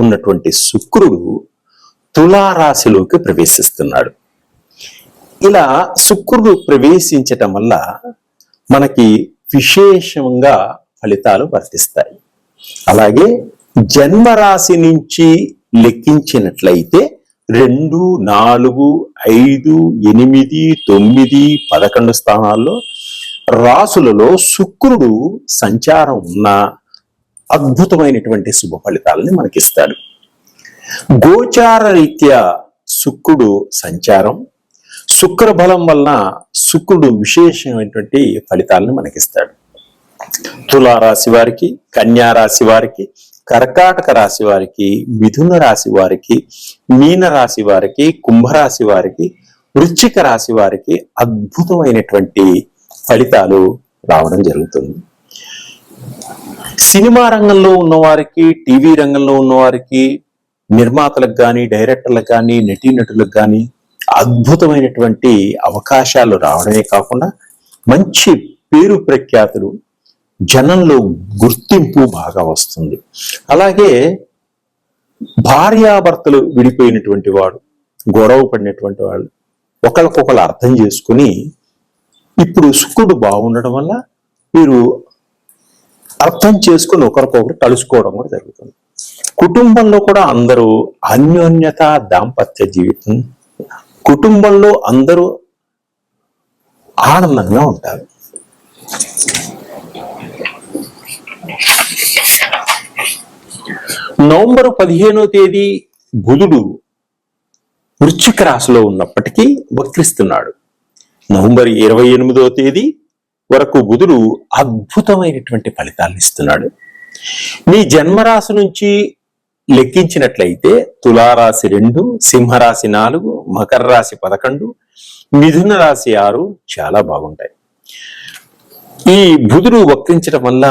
ఉన్నటువంటి శుక్రుడు తులారాశిలోకి ప్రవేశిస్తున్నాడు. ఇలా శుక్రుడు ప్రవేశించటం వల్ల మనకి విశేషంగా ఫలితాలు వర్తిస్తాయి. అలాగే జన్మరాశి నుంచి లెక్కించినట్లయితే రెండు నాలుగు ఐదు ఎనిమిది తొమ్మిది పదకొండు స్థానాల్లో రాసులలో శుక్రుడు సంచారం ఉన్న అద్భుతమైనటువంటి శుభ ఫలితాలని మనకిస్తాడు. గోచార రీత్యా శుక్రుడు సంచారం శుక్ర బలం వలన శుక్రుడు విశేషమైనటువంటి ఫలితాలను మనకిస్తాడు. తులారాశి వారికి కన్యారాశి వారికి కర్కాటక రాశి వారికి మిథున రాశి వారికి మీన రాశి వారికి కుంభరాశి వారికి వృశ్చిక రాశి వారికి అద్భుతమైనటువంటి ఫలితాలు రావడం జరుగుతుంది. సినిమా రంగంలో ఉన్నవారికి టీవీ రంగంలో ఉన్నవారికి నిర్మాతలకు కానీ డైరెక్టర్లకు కానీ నటీనటులకు కానీ అద్భుతమైనటువంటి అవకాశాలు రావడమే కాకుండా మంచి పేరు ప్రఖ్యాతులు జనంలో గుర్తింపు బాగా వస్తుంది. అలాగే భార్యాభర్తలు విడిపోయినటువంటి వాడు గొడవ పడినటువంటి వాళ్ళు ఒకరికొకరు అర్థం చేసుకుని ఇప్పుడు శుక్రుడు బాగుండడం వల్ల వీరు అర్థం చేసుకుని ఒకరికొకరు కలుసుకోవడం కూడా జరుగుతుంది. కుటుంబంలో కూడా అందరూ అన్యోన్యత దాంపత్య జీవితం కుటుంబంలో అందరూ ఆనందంగా ఉంటారు. నవంబర్ పదిహేనో తేదీ బుధుడు వృశ్చిక రాశిలో ఉన్నప్పటికీ వక్రిస్తున్నాడు. నవంబర్ ఇరవై ఎనిమిదో తేదీ వరకు బుధుడు అద్భుతమైనటువంటి ఫలితాలను ఇస్తున్నాడు. మీ జన్మరాశి నుంచి లెక్కించినట్లయితే తులారాశి రెండు సింహరాశి నాలుగు మకర రాశి పదకొండు మిథున రాశి ఆరు చాలా బాగుంటాయి. ఈ బుధుడు వక్రించడం వల్ల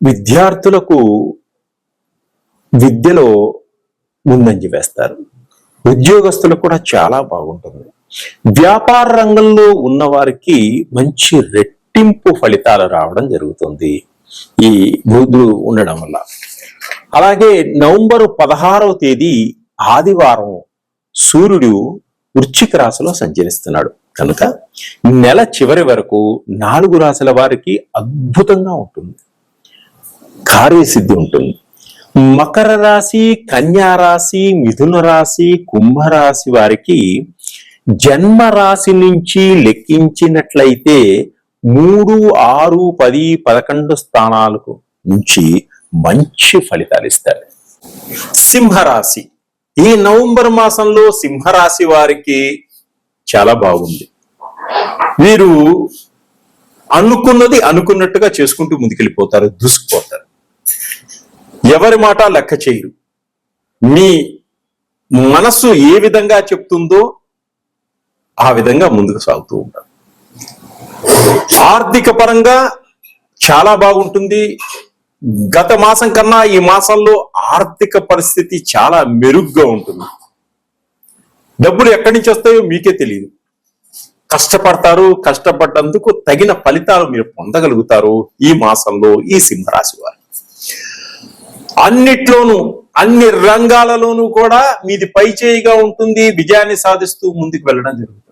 విద్యార్థులకు విద్యలో ముందంజ వేస్తారు. ఉద్యోగస్తులకు కూడా చాలా బాగుంటుంది. వ్యాపార రంగంలో ఉన్న వారికి మంచి రెట్టింపు ఫలితాలు రావడం జరుగుతుంది. ఈ బుధుడు ఉండడం వల్ల. అలాగే నవంబర్ పదహారవ తేదీ ఆదివారం సూర్యుడు వృశ్చిక రాశిలో సంచరిస్తున్నాడు. కనుక నెల చివరి వరకు నాలుగు రాశుల వారికి అద్భుతంగా ఉంటుంది. కార్యసిద్ధి ఉంటుంది. మకర రాశి కన్యా రాశి మిథున రాశి కుంభరాశి వారికి జన్మ రాశి నుంచి లెక్కించినట్లయితే మూడు ఆరు పది పదకొండు స్థానాలకు నుంచి మంచి ఫలితాలు ఇస్తారు. సింహరాశి. ఈ నవంబర్ మాసంలో సింహరాశి వారికి చాలా బాగుంది. వీరు అనుకున్నది అనుకున్నట్టుగా చేసుకుంటూ ముందుకెళ్ళిపోతారు దూసుకుపోతారు. ఎవరి మాట లెక్క చేయరు. మీ మనస్సు ఏ విధంగా చెప్తుందో ఆ విధంగా ముందుకు సాగుతూ ఉంటారు. ఆర్థిక పరంగా చాలా బాగుంటుంది. గత మాసం కన్నా ఈ మాసంలో ఆర్థిక పరిస్థితి చాలా మెరుగ్గా ఉంటుంది. డబ్బులు ఎక్కడి నుంచి వస్తాయో మీకే తెలియదు కష్టపడతారు కష్టపడ్డందుకు తగిన ఫలితాలు మీరు పొందగలుగుతారు ఈ మాసంలో ఈ సింహరాశి వారు. అన్నిట్లోనూ అన్ని రంగాలలోనూ కూడా మీది పై చేయిగా ఉంటుంది. విజయాన్ని సాధిస్తూ ముందుకు వెళ్ళడం జరుగుతుంది.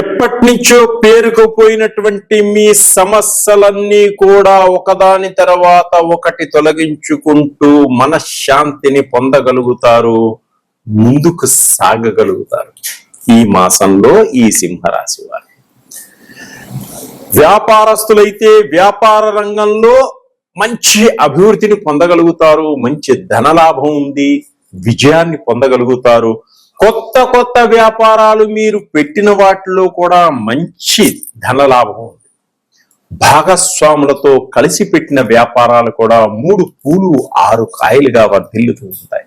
ఎప్పటి నుంచో పేరుకుపోయినటువంటి మీ సమస్యలన్నీ కూడా ఒకదాని తర్వాత ఒకటి తొలగించుకుంటూ మనశ్శాంతిని పొందగలుగుతారు ముందుకు సాగగలుగుతారు. ఈ మాసంలో ఈ సింహరాశి వారు. వ్యాపారస్తులైతే వ్యాపార రంగంలో మంచి అభివృద్ధిని పొందగలుగుతారు మంచి ధనలాభం ఉంది విజయాన్ని పొందగలుగుతారు. కొత్త కొత్త వ్యాపారాలు మీరు పెట్టిన వాటిలో కూడా మంచి ధనలాభం ఉంది. భాగస్వాములతో కలిసి పెట్టిన వ్యాపారాలు కూడా మూడు పూలు ఆరు కాయలుగా వర్ధిల్లుతూ ఉంటాయి.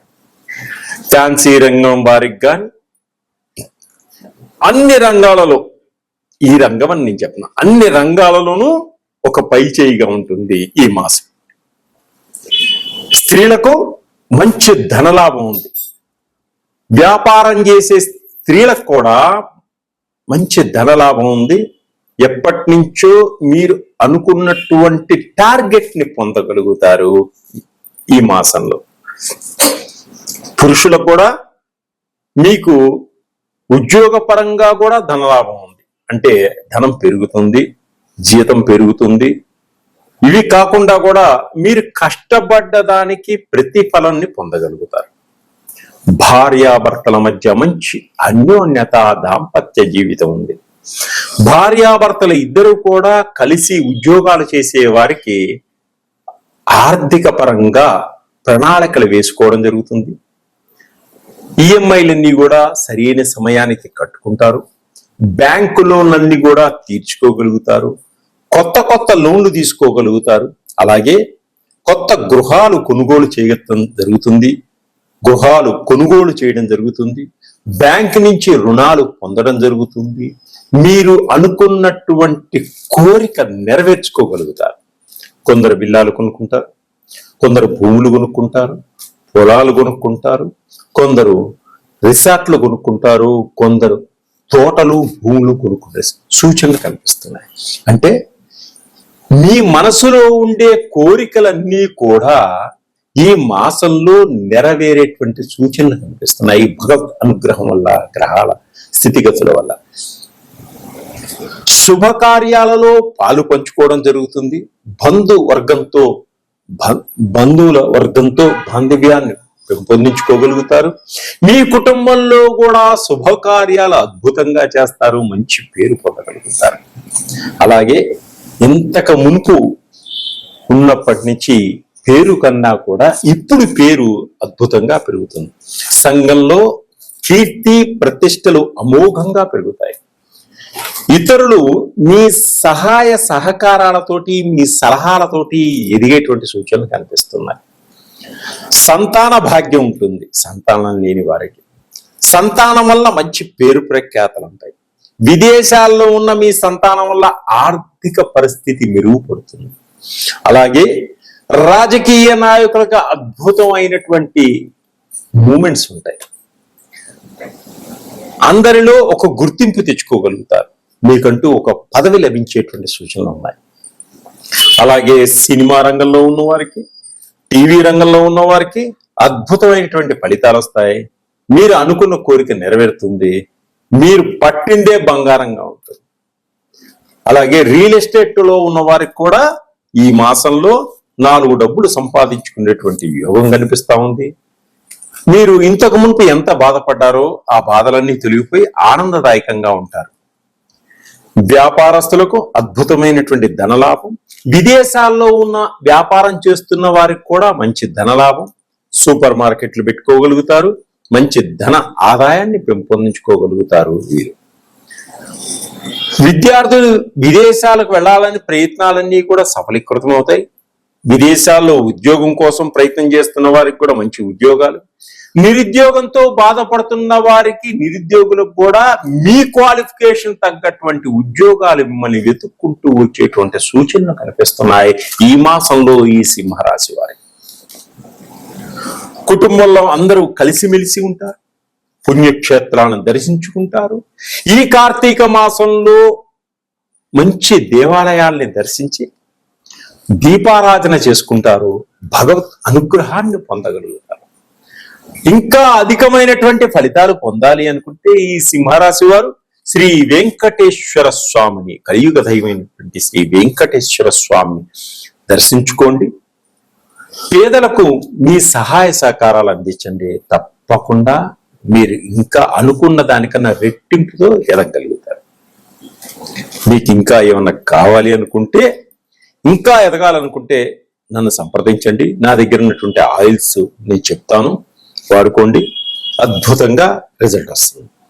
ఫ్యాన్సీ రంగం వారికి కానీ అన్ని రంగాలలో ఈ రంగం అని నేను చెప్పిన అన్ని రంగాలలోనూ ఒక పై చేయిగా ఉంటుంది ఈ మాసం. స్త్రీలకు మంచి ధనలాభం ఉంది. వ్యాపారం చేసే స్త్రీలకు కూడా మంచి ధనలాభం ఉంది. ఎప్పటి నుంచో మీరు అనుకున్నటువంటి టార్గెట్ని పొందగలుగుతారు ఈ మాసంలో. పురుషులకు కూడా మీకు ఉద్యోగ పరంగా కూడా ధనలాభం ఉంది. అంటే ధనం పెరుగుతుంది జీతం పెరుగుతుంది. ఇవి కాకుండా కూడా మీరు కష్టపడ్డ దానికి ప్రతిఫలాన్ని పొందగలుగుతారు. భార్యాభర్తల మధ్య మంచి అన్యోన్యత దాంపత్య జీవితం ఉంది. భార్యాభర్తలు ఇద్దరు కూడా కలిసి ఉద్యోగాలు చేసే వారికి ఆర్థిక పరంగా ప్రణాళికలు వేసుకోవడం జరుగుతుంది. ఈఎంఐలన్నీ కూడా సరైన సమయానికి కట్టుకుంటారు. బ్యాంకు లోన్లన్నీ కూడా తీర్చుకోగలుగుతారు. కొత్త కొత్త లోన్లు తీసుకోగలుగుతారు. అలాగే కొత్త గృహాలు కొనుగోలు చేయడం జరుగుతుంది. గృహాలు కొనుగోలు చేయడం జరుగుతుంది. బ్యాంక్ నుంచి రుణాలు పొందడం జరుగుతుంది. మీరు అనుకున్నటువంటి కోరిక నెరవేర్చుకోగలుగుతారు. కొందరు బిల్లాలు కొనుక్కుంటారు. కొందరు భూములు కొనుక్కుంటారు. పొలాలు కొనుక్కుంటారు. కొందరు రిసార్ట్లు కొనుక్కుంటారు. కొందరు తోటలు భూములు కొనుక్కుంటారు సూచనలు కనిపిస్తున్నాయి. అంటే మీ మనసులో ఉండే కోరికలన్నీ కూడా ఈ మాసంలో నెరవేరేటువంటి సూచనలు కనిపిస్తున్నాయి. భగవత్ అనుగ్రహం వల్ల గ్రహాల స్థితిగతుల వల్ల. శుభకార్యాలలో పాలు పంచుకోవడం జరుగుతుంది. బంధు వర్గంతో బంధువుల వర్గంతో బాంధవ్యాన్ని పెంపొందించుకోగలుగుతారు. మీ కుటుంబంలో కూడా శుభకార్యాలు అద్భుతంగా చేస్తారు. మంచి పేరు పొందగలుగుతారు. అలాగే ఇంతకు మునుపు ఉన్నప్పటి నుంచి పేరు కన్నా కూడా ఇప్పుడు పేరు అద్భుతంగా పెరుగుతుంది. సంఘంలో కీర్తి ప్రతిష్టలు అమోఘంగా పెరుగుతాయి. ఇతరులు మీ సహాయ సహకారాలతోటి మీ సలహాలతోటి ఎదిగేటువంటి సూచనలు కనిపిస్తున్నాయి. సంతాన భాగ్యం ఉంటుంది. సంతానం లేని వారికి. సంతానం వల్ల మంచి పేరు ప్రఖ్యాతలు ఉంటాయి. విదేశాల్లో ఉన్న మీ సంతానం వల్ల ఆర్థిక పరిస్థితి మెరుగుపడుతుంది. అలాగే రాజకీయ నాయకులకు అద్భుతమైనటువంటి మూమెంట్స్ ఉంటాయి. అందరిలో ఒక గుర్తింపు తెచ్చుకోగలుగుతారు. మీకంటూ ఒక పదవి లభించేటువంటి సూచనలు ఉన్నాయి. అలాగే సినిమా రంగంలో ఉన్న వారికి టీవీ రంగంలో ఉన్న వారికి అద్భుతమైనటువంటి ఫలితాలు వస్తాయి. మీరు అనుకున్న కోరిక నెరవేరుతుంది. మీరు పట్టిందే బంగారంగా ఉంటుంది. అలాగే రియల్ ఎస్టేట్లో ఉన్న వారికి కూడా ఈ మాసంలో నాలుగు డబ్బులు సంపాదించుకునేటువంటి యోగం కనిపిస్తా ఉంది. మీరు ఇంతకు మునుపు ఎంత బాధపడ్డారో ఆ బాధలన్నీ తొలిగిపోయి ఆనందదాయకంగా ఉంటారు. వ్యాపారస్తులకు అద్భుతమైనటువంటి ధనలాభం విదేశాల్లో ఉన్న వ్యాపారం చేస్తున్న వారికి కూడా మంచి ధనలాభం సూపర్ మార్కెట్లు పెట్టుకోగలుగుతారు మంచి ధన ఆదాయాన్ని పెంపొందించుకోగలుగుతారు వీరు. విద్యార్థులు విదేశాలకు వెళ్ళాలని ప్రయత్నాలన్నీ కూడా సఫలీకృతం అవుతాయి విదేశాల్లో ఉద్యోగం కోసం ప్రయత్నం చేస్తున్న వారికి కూడా మంచి ఉద్యోగాలు. నిరుద్యోగంతో బాధపడుతున్న వారికి నిరుద్యోగులకు కూడా మీ క్వాలిఫికేషన్ తగ్గటువంటి ఉద్యోగాలు మిమ్మల్ని వెతుక్కుంటూ వచ్చేటువంటి సూచనలు కనిపిస్తున్నాయి ఈ మాసంలో ఈ సింహరాశి వారికి. కుటుంబంలో అందరూ కలిసిమెలిసి ఉంటారు పుణ్యక్షేత్రాలను దర్శించుకుంటారు. ఈ కార్తీక మాసంలో మంచి దేవాలయాల్ని దర్శించి దీపారాధన చేసుకుంటారు భగవత్ అనుగ్రహాన్ని పొందగలుగుతారు. ఇంకా అధికమైనటువంటి ఫలితాలు పొందాలి అనుకుంటే ఈ సింహరాశి వారు శ్రీ వెంకటేశ్వర స్వామిని కలియుగ దైవమైనటువంటి శ్రీ వెంకటేశ్వర స్వామిని దర్శించుకోండి. పేదలకు మీ సహాయ సహకారాలు అందించండి. తప్పకుండా మీరు ఇంకా అనుకున్న దానికన్నా రెట్టింపుతో ఎదగలుగుతారు మీకు ఇంకా ఏమన్నా కావాలి అనుకుంటే ఇంకా ఎదగాలనుకుంటే నన్ను సంప్రదించండి. నా దగ్గర ఉన్నటువంటి ఆయిల్స్ నేను చెప్తాను. వాడుకోండి. అద్భుతంగా రిజల్ట్ వస్తుంది.